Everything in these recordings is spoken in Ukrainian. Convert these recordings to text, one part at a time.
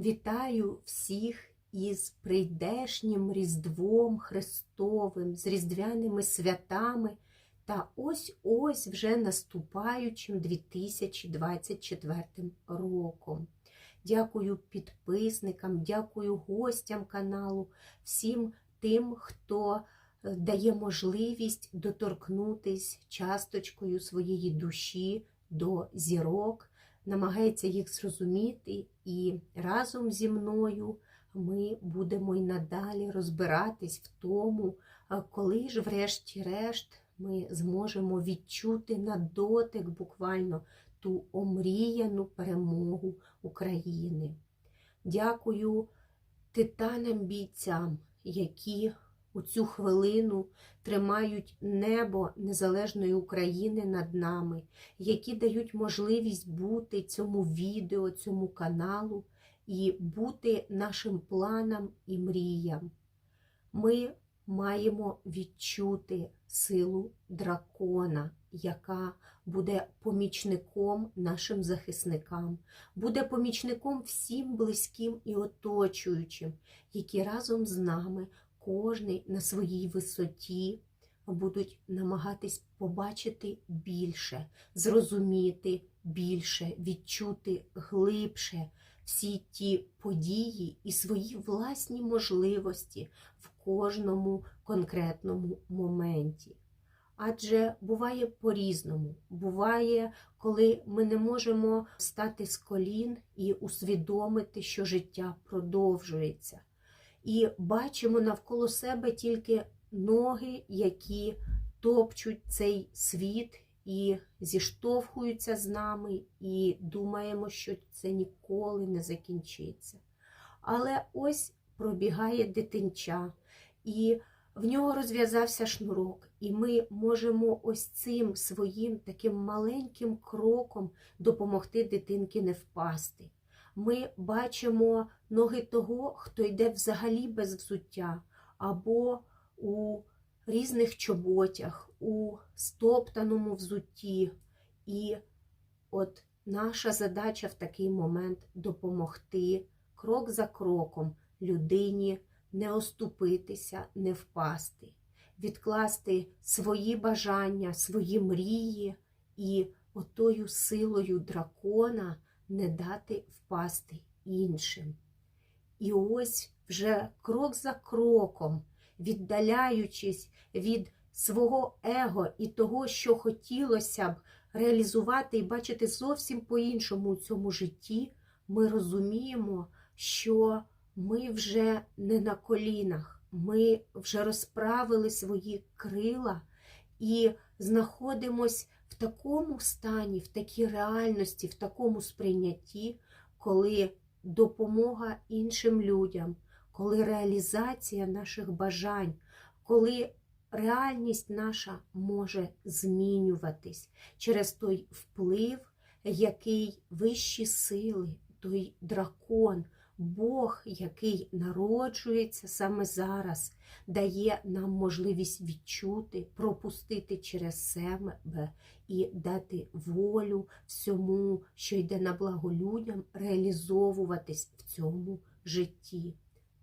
Вітаю всіх із прийдешнім Різдвом Христовим, з Різдвяними святами та ось-ось вже наступаючим 2024 роком. Дякую підписникам, дякую гостям каналу, всім тим, хто е, дає можливість доторкнутись часточкою своєї душі до зірок, намагається їх зрозуміти, і разом зі мною ми будемо й надалі розбиратись в тому, коли ж, врешті-решт, ми зможемо відчути на дотик буквально ту омріяну перемогу України. Дякую титанам-бійцям, які у цю хвилину тримають небо незалежної України над нами, які дають можливість бути цьому відео, цьому каналу і бути нашим планам і мріям. Ми маємо відчути силу дракона, яка буде помічником нашим захисникам, буде помічником всім близьким і оточуючим, які разом з нами, кожний на своїй висоті, будуть намагатись побачити більше, зрозуміти більше, відчути глибше всі ті події і свої власні можливості в кожному конкретному моменті. Адже буває по-різному. Буває, коли ми не можемо стати з колін і усвідомити, що життя продовжується. І бачимо навколо себе тільки ноги, які топчуть цей світ і зіштовхуються з нами, і думаємо, що це ніколи не закінчиться. Але ось пробігає дитинча, і в нього розв'язався шнурок, і ми можемо ось цим своїм таким маленьким кроком допомогти дитинки не впасти. Ми бачимо ноги того, хто йде взагалі без взуття, або у різних чоботях, у стоптаному взутті. І от наша задача в такий момент допомогти крок за кроком людині не оступитися, не впасти, відкласти свої бажання, свої мрії і отою силою дракона не дати впасти іншим. І ось вже крок за кроком, віддаляючись від свого его і того, що хотілося б реалізувати і бачити зовсім по-іншому у цьому житті, ми розуміємо, що ми вже не на колінах, ми вже розправили свої крила і знаходимось такому стані, в такій реальності, в такому сприйнятті, коли допомога іншим людям, коли реалізація наших бажань, коли реальність наша може змінюватись через той вплив, який вищі сили, той дракон, Бог, який народжується саме зараз, дає нам можливість відчути, пропустити через себе і дати волю всьому, що йде на благо людям, реалізовуватись в цьому житті.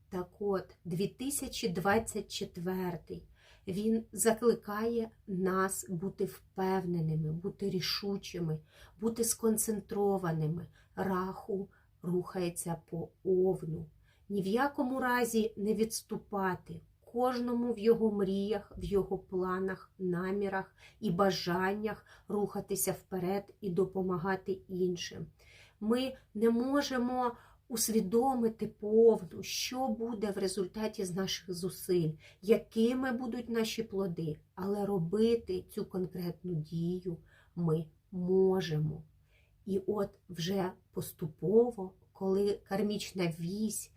Так от, 2024 він закликає нас бути впевненими, бути рішучими, бути сконцентрованими. Раху рухається по овну. Ні в якому разі не відступати. Кожному в його мріях, в його планах, намірах і бажаннях рухатися вперед і допомагати іншим. Ми не можемо усвідомити повну, що буде в результаті з наших зусиль, якими будуть наші плоди, але робити цю конкретну дію ми можемо. І от вже поступово, коли кармічна вісь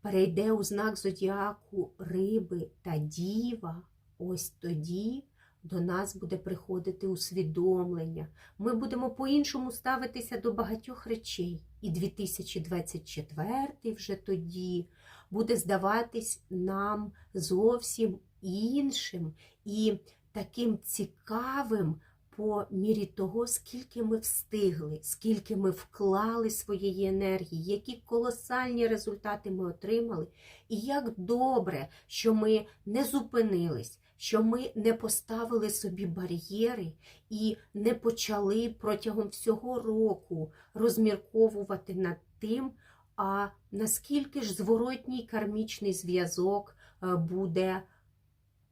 перейде у знак зодіаку риби та діва, ось тоді до нас буде приходити усвідомлення. Ми будемо по-іншому ставитися до багатьох речей. І 2024 вже тоді буде здаватись нам зовсім іншим і таким цікавим по мірі того, скільки ми встигли, скільки ми вклали своєї енергії, які колосальні результати ми отримали, і як добре, що ми не зупинились, що ми не поставили собі бар'єри і не почали протягом всього року розмірковувати над тим, а наскільки ж зворотній кармічний зв'язок е, буде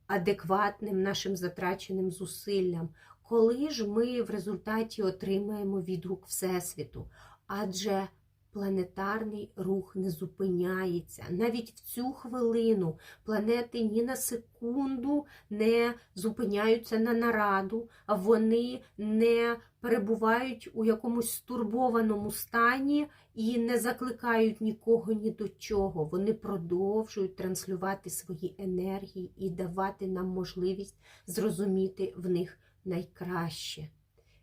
адекватним нашим затраченим зусиллям, коли ж ми в результаті отримаємо відгук Всесвіту. Адже планетарний рух не зупиняється. Навіть в цю хвилину планети ні на секунду не зупиняються на нараду, вони не перебувають у якомусь стурбованому стані і не закликають нікого ні до чого. Вони продовжують транслювати свої енергії і давати нам можливість зрозуміти в них найкраще.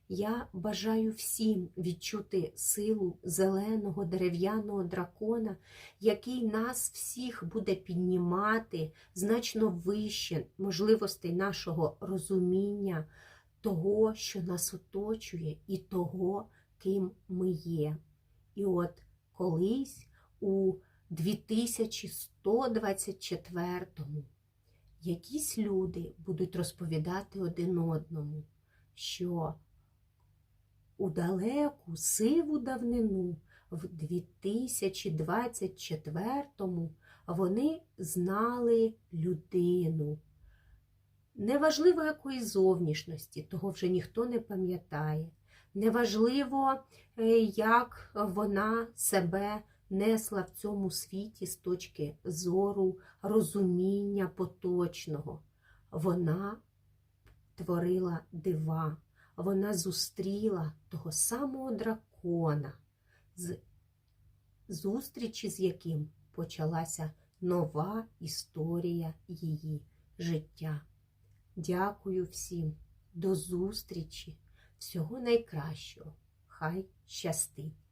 Я бажаю всім відчути силу зеленого дерев'яного дракона, який нас всіх буде піднімати значно вище можливостей нашого розуміння, того, що нас оточує, і того, ким ми є. І от колись у 2124-му якісь люди будуть розповідати один одному, що у далеку сиву давнину в 2024-му вони знали людину. Неважливо якої зовнішності, того вже ніхто не пам'ятає. Неважливо, е, як вона себе несла в цьому світі з точки зору розуміння поточного. Вона творила дива, вона зустріла того самого дракона, з зустрічі з яким почалася нова історія її життя. Дякую всім, до зустрічі, всього найкращого. Хай щастить!